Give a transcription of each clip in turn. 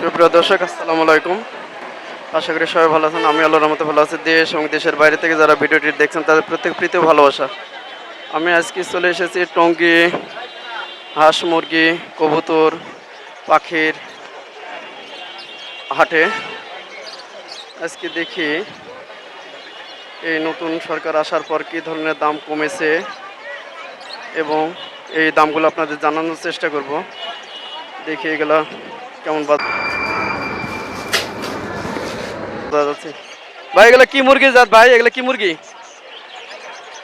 সুপ্রিয় দর্শক, আসসালামু আলাইকুম। আশা করি সবাই ভালো আছেন। আমি আল্লাহর রহমতে ভালো আছি। দেশ এবং দেশের বাইরে থেকে যারা ভিডিওটি দেখছেন, তাদের প্রত্যেক প্রীতি ভালোবাসা। আমি আজকে চলে এসেছি টঙ্গি, হাঁস মুরগি, কবুতর, পাখির হাটে। আজকে দেখি এই নতুন সরকার আসার পর কী ধরনের দাম কমেছে এবং এই দামগুলো আপনাদের জানানোর চেষ্টা করব। দেখি এগুলো কেমন যাচ্ছে ভাই, এগুলো কি মুরগি জাত ভাই? এগুলো কি মুরগি?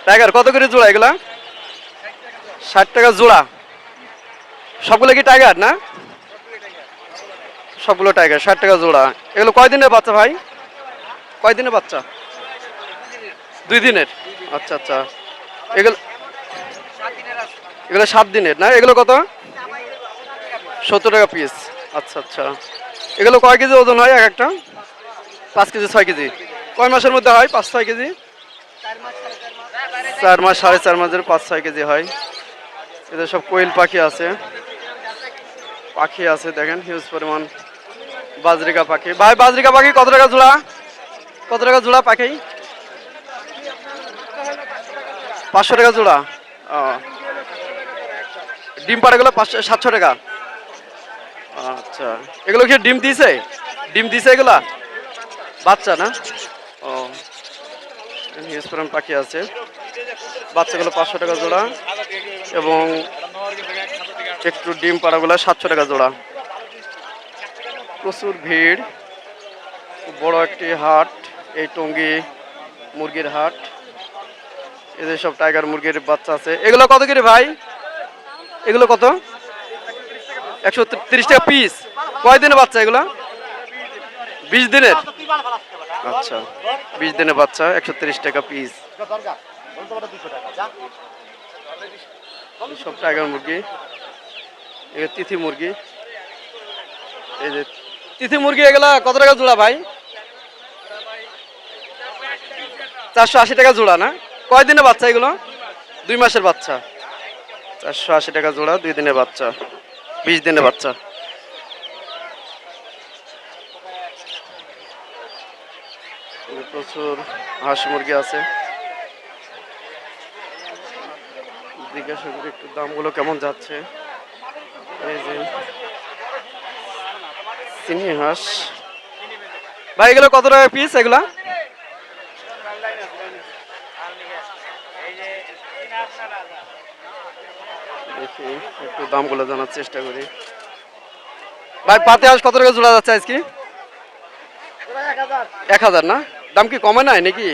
টাইগার, কত করে জোড়া এগুলা? ষাট টাকা জোড়া। সবগুলো কি টাইগার, না? সবগুলো টাইগার, ষাট টাকা জোড়া। এগুলো কয় দিনের বাচ্চা ভাই? কয় দিনের বাচ্চা? দুই দিনের? আচ্ছা আচ্ছা। এগুলো এগুলো সাত দিনের, না? এগুলো কত? সত্তর টাকা পিস আচ্ছা আচ্ছা। এগুলো কয় কেজি ওজন হয় এক একটা? পাঁচ কেজি, ছয় কেজি। কয় মাসের মধ্যে হয়? পাঁচ, ছয় কেজি? চার মাস, সাড়ে চার মাসের, পাঁচ, ছয় কেজি হয়। এদের সব কোয়েল পাখি আছে। পাখি আছে, দেখেন হিউজ পরিমাণ বাজরিকা পাখি। ভাই, বাজরিকা পাখি কত টাকা জোড়া কত টাকা জোড়া পাখি? পাঁচশো টাকা জোড়া ও। ডিম পাড়াগুলো পাঁচশো, সাতশো টাকা। আচ্ছা। এগুলো কি ডিম দিছে? ডিম দিছে এগুলা? বাচ্চা না? ও। হিউজ পাখি আছে। বাচ্চাগুলো পাঁচশো টাকা জোড়া এবং একটু ডিম পাড়াগুলো সাতশো টাকা জোড়া। প্রচুর ভিড়। বড় একটি হাট, এই টঙ্গি মুরগির হাট। এদের সব টাইগার মুরগির বাচ্চা আছে। এগুলো কত করে ভাই? এগুলো কত? একশো তিরিশ টাকা পিস কয় দিনের বাচ্চা এগুলো? বিশ দিনের? আচ্ছা বিশ দিনের বাচ্চা, একশো তিরিশ টাকা পিস সব টাইগার মুরগি। এগুলো তিথি মুরগি। এই যে তিথি মুরগি এগুলা কত টাকা জোড়া ভাই? চারশো আশি টাকা জোড়া না? কয় দিনের বাচ্চা এগুলো? দুই মাসের বাচ্চা। চারশো আশি টাকা জোড়া, দুই দিনের বাচ্চা। বিশ দিনের বাচ্চা। প্রচুর হাঁস মুরগি আছে। জিজ্ঞাসা করি একটু দামগুলো কেমন যাচ্ছে। এই যে চিনি হাঁস। ভাই, এগুলো কত টাকা পিস এগুলা? একটু দামগুলো জানার চেষ্টা করি। ভাই, পাতে হাঁস কত টাকা জোড়া যাচ্ছে আজকে? এক হাজার না? দাম কি কমে নাই নাকি?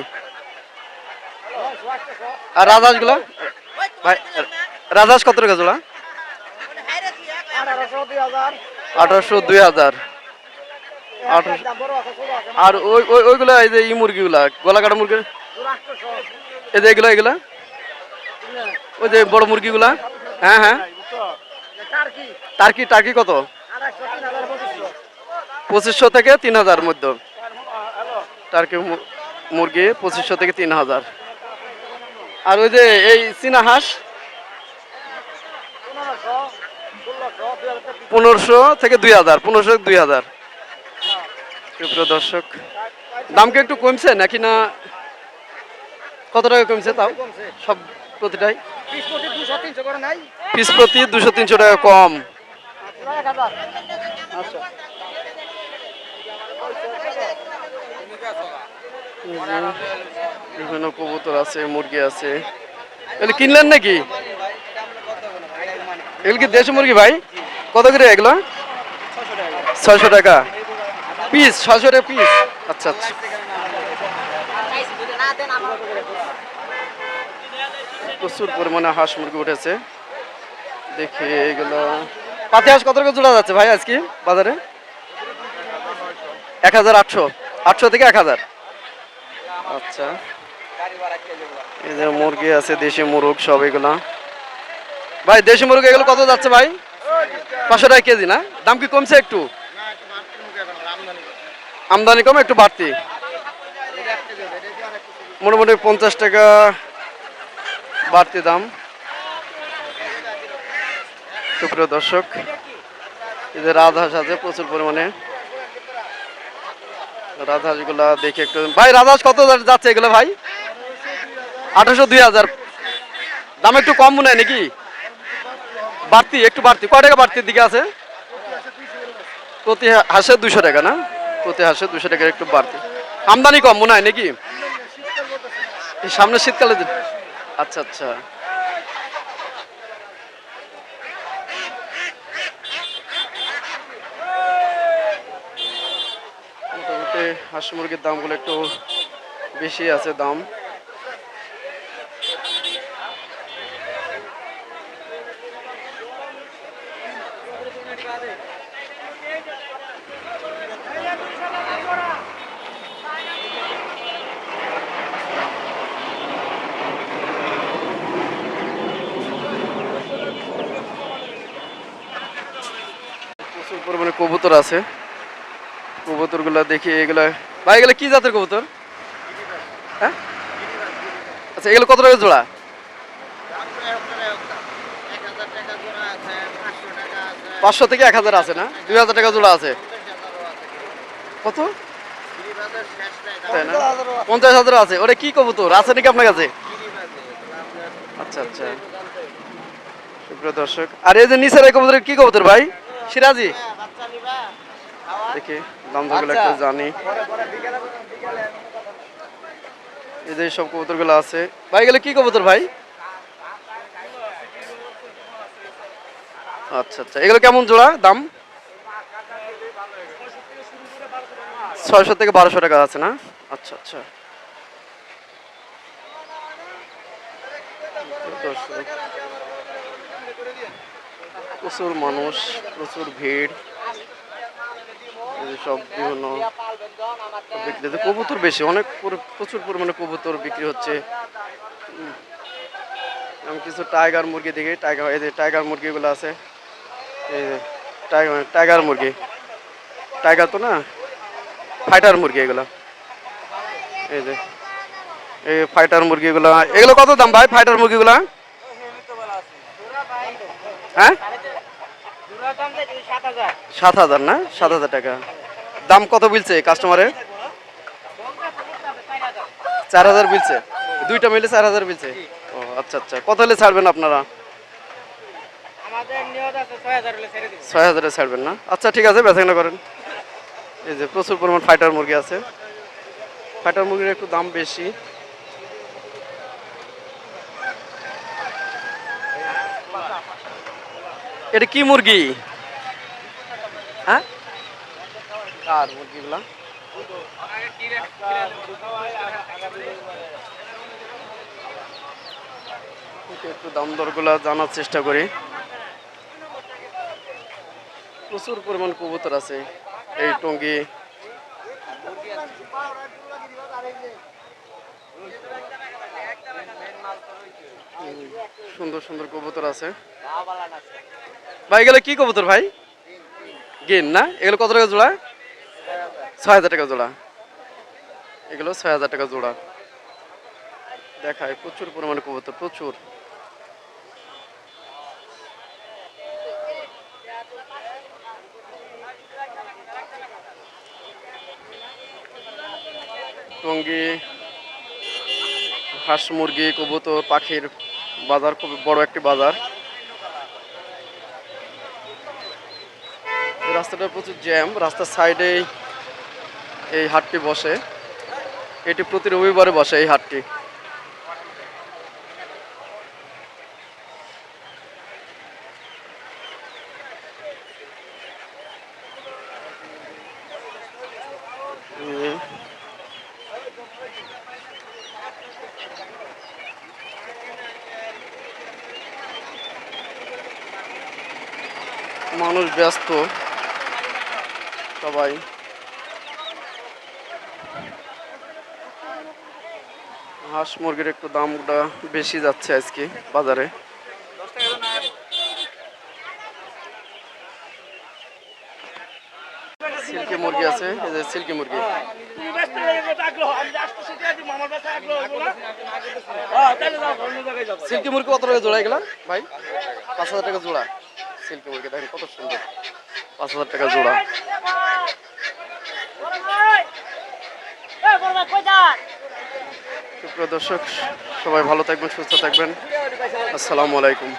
আর রাজহাঁসগুলো? ভাই, রাজহাঁস কত টাকা জোড়া? আঠারোশো দুই হাজার। আর ওই ওইগুলা, এই যে ই মুরগিগুলা গলা কাটা মুরগি? এই যে এগুলা এগুলা? ওই যে বড় মুরগিগুলা? হ্যাঁ হ্যাঁ। টার্কি টার্কি কত? পঁচিশশো থেকে তিন হাজার মধ্যে। টার্কি মুরগি পঁচিশশো থেকে তিন হাজার। আর ওই যে এই চীনা হাঁস? পনেরোশো থেকে দুই হাজার, পনেরোশো দুই হাজার। সুপ্রিয় দর্শক, দাম কি একটু কমছে নাকি না? কত টাকা কমছে তাও? সব প্রতিটাই? পিস প্রতি দুশো তিনশো টাকা কম। বিভিন্ন কবুতর আছে মুরগি আছে। এগুলো কিনলেন নাকি? এগুলো কি দেশি মুরগি ভাই? কত করে এগুলো? ছয়শো টাকা। পিস ছয়শো টাকা পিস। আচ্ছা আচ্ছা। প্রচুর পরিমাণে হাঁস মুরগি উঠেছে। দেখি এগুলো। পাতি হাঁস কত টাকা জোড়া যাচ্ছে ভাই আজকে বাজারে? এক হাজার আটশো। আটশো থেকে এক হাজার। আচ্ছা। এই যে মুরগি আছে, দেশি মুরগ সব এগুলা। ভাই, দেশি মুরগি এগুলো কত যাচ্ছে ভাই? পাঁচশো টাকা কেজি না? দাম কি কমছে একটু? আমদানি কম একটু বাড়তি। মোটামুটি পঞ্চাশ টাকা বাড়তি দাম। সুপ্রিয় দর্শক এই যে রাজহাঁস আছে প্রচুর পরিমাণে। রাজহাঁসগুলা দেখে একটু ভাই, রাজহাঁস কত যাচ্ছে এগুলো ভাই? আঠারোশো দুই হাজার। দাম একটু কম মনে হয় নাকি? বাড়তি, একটু বাড়তি। কয় টাকা বাড়তির দিকে আছে? প্রতি হাঁসে দুশো টাকা না? প্রতি হাঁসে দুশো টাকা একটু বাড়তি। আমদানি কম মনে হয় নাকি? সামনে শীতকালে আচ্ছা আচ্ছা। মোটামুটি হাঁস মুরগির দামগুলো একটু বেশি আছে দাম প্রচুর পরিমাণে কবুতর আছে। কবুতরগুলা দেখি, এগুলা ভাই, এগুলো কি জাতের কবুতর? হ্যাঁ? আচ্ছা এগুলো কত টাকা জোড়া? পাঁচশো থেকে এক হাজার আছে না? দুই হাজার টাকা জোড়া আছে। কত? পঞ্চাশ হাজার আছে। ওটা কি কবুতর? আছে নাকি আপনার কাছে? আচ্ছা আচ্ছা। সুপ্রিয় দর্শক, আর এই যে নিচের কবুতর কি কবুতর ভাই? সিরাজি? দেখি দাম দরগুলো একটু জানি। এই যে সব কবুতরগুলো আছে। ভাই এগুলো কি কবুতর ভাই? আচ্ছা আচ্ছা। এগুলো কেমন জোড়া? দাম? ছয়শো থেকে বারোশো টাকা আছে না? আচ্ছা আচ্ছা। প্রচুর মানুষ প্রচুর ভিড়। সব বিভিন্ন বিক্রিতে কবুতর বেশি, অনেক প্রচুর পরিমাণে কবুতর বিক্রি হচ্ছে। আমি কিছু টাইগার মুরগি দেখি, টাইগার, এই যে টাইগার মুরগিগুলো আছে, এই যে টাইগার টাইগার মুরগি। টাইগার তো না, ফাইটার মুরগি এগুলো। এই যে, এই ফাইটার মুরগিগুলো, এগুলো কত দাম ভাই, ফাইটার মুরগিগুলো? হ্যাঁ? সাত হাজার না? সাত হাজার টাকা। দাম কত বলছে কাস্টমারে চার হাজার বলছে। দুইটা মিলে চার হাজার বলছে। ও আচ্ছা আচ্ছা। কত হলে ছাড়বেন আপনারা? ছয় হাজারে ছাড়বেন না? আচ্ছা ঠিক আছে বেচাকেনা করেন। এই যে প্রচুর পরিমাণ ফাইটার মুরগি আছে। ফাইটার মুরগির একটু দাম বেশি। এটা কি মুরগি? হ্যাঁ? কার মুরগিগুলা একটু দাম দরগুলা জানার চেষ্টা করি। প্রচুর পরিমাণ কবুতর আছে এই টঙ্গি। সুন্দর সুন্দর কবুতর আছে। ভাই, এগুলো কি কবুতর ভাই? গেন, না? এগুলো কত টাকা জোড়া? ছয় হাজার টাকা জোড়া। এগুলো ছয় হাজার টাকা জোড়া। দেখায় প্রচুর পরিমাণে কবুতর, প্রচুর। টঙ্গি, হাঁস, মুরগি, কবুতর, পাখির বাজার খুব বড় একটি বাজার। রাস্তাটা প্রচুর জ্যাম, রাস্তার সাইডে এই হাটটি বসে। এটি প্রতি রবিবারে বসে এই হাটটি এই মানুষ ব্যস্ত। সবাই। হাঁস মুরগির একটু দামটা বেশি যাচ্ছে আজকে বাজারে। সিল্কি মুরগি আছে, এই যে সিল্কি মুরগি। সিল্কি মুরগি কত টাকা জোড়া এগুলা? ভাই, পাঁচ হাজার টাকা জোড়া। সিল্কি মুরগি দেখেন কত সুন্দর। পাঁচ হাজার টাকা জোড়া। সুপ্রিয় দর্শক, সবাই ভালো থাকবেন, সুস্থ থাকবেন। আসসালামু আলাইকুম।